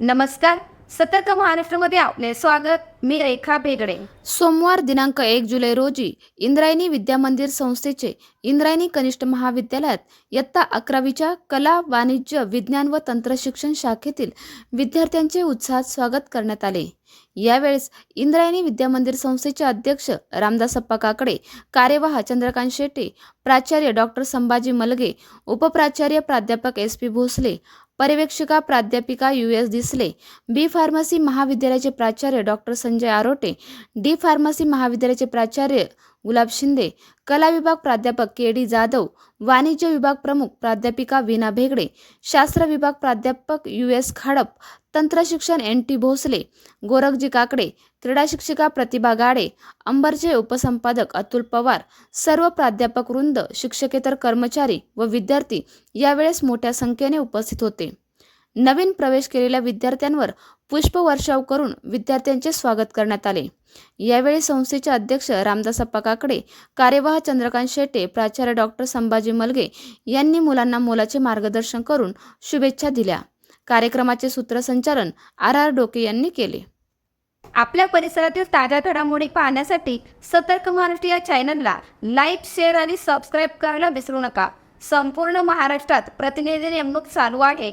नमस्कार. सतर्क महाराष्ट्रामध्ये आपले स्वागत. मी रेखा बेगडे सोमवार दिनांक एक जुलै रोजी इंद्रायणी विद्यामंदिर संस्थेचे इंद्रायणी कनिष्ठ महाविद्यालयात इयत्ता अकरावीच्या कला वाणिज्य विज्ञान व तंत्रशिक्षण शाखेतील विद्यार्थ्यांचे उत्साहात स्वागत करण्यात आले. यावेळेस इंद्रायणी विद्यामंदिर संस्थेचे अध्यक्ष रामदासप्पा काकडे कार्यवाह चंद्रकांत शेट्टी प्राचार्य डॉक्टर संभाजी मलगे उपप्राचार्य प्राध्यापक एस पी भोसले पर्यवेक्षिका प्राध्यापिका यू एस दिसले बी फार्मसी महाविद्यालयाचे प्राचार्य doctor Sanjay Arote D pharmacy महाविद्यालयाचे प्राचार्य गुलाब शिंदे कला विभाग प्राध्यापक के डी जाधव वाणिज्य विभाग प्रमुख प्राध्यापिका वीना भेगडे शास्त्र विभाग प्राध्यापक यू एस खाडप तंत्रशिक्षण एन टी भोसले गोरखजी काकडे क्रीडा शिक्षिका प्रतिभा गाडे अंबरचे उपसंपादक अतुल पवार सर्व प्राध्यापक वृंद शिक्षकेतर कर्मचारी व विद्यार्थी यावेळेस मोठ्या संख्येने उपस्थित होते. नवीन प्रवेश केलेल्या विद्यार्थ्यांवर पुष्पवर्षाव करून विद्यार्थ्यांचे स्वागत करण्यात आले. यावेळी संस्थेचे अध्यक्ष रामदास काकडे कार्यवाह चंद्रकांत शेट्टे प्राचार्य डॉक्टर संभाजी मलगे यांनी मुलांना मोलाचे मार्गदर्शन करून शुभेच्छा दिल्या. कार्यक्रमाचे सूत्रसंचालन आर आर डोके यांनी केले. आपल्या परिसरातील ताज्या घडामोडी पाहण्यासाठी सतर्क महाराष्ट्र या चॅनलला लाईक शेअर आणि सबस्क्राईब करायला विसरू नका. संपूर्ण महाराष्ट्रात प्रतिनिधी नेमणूक चालू आहे.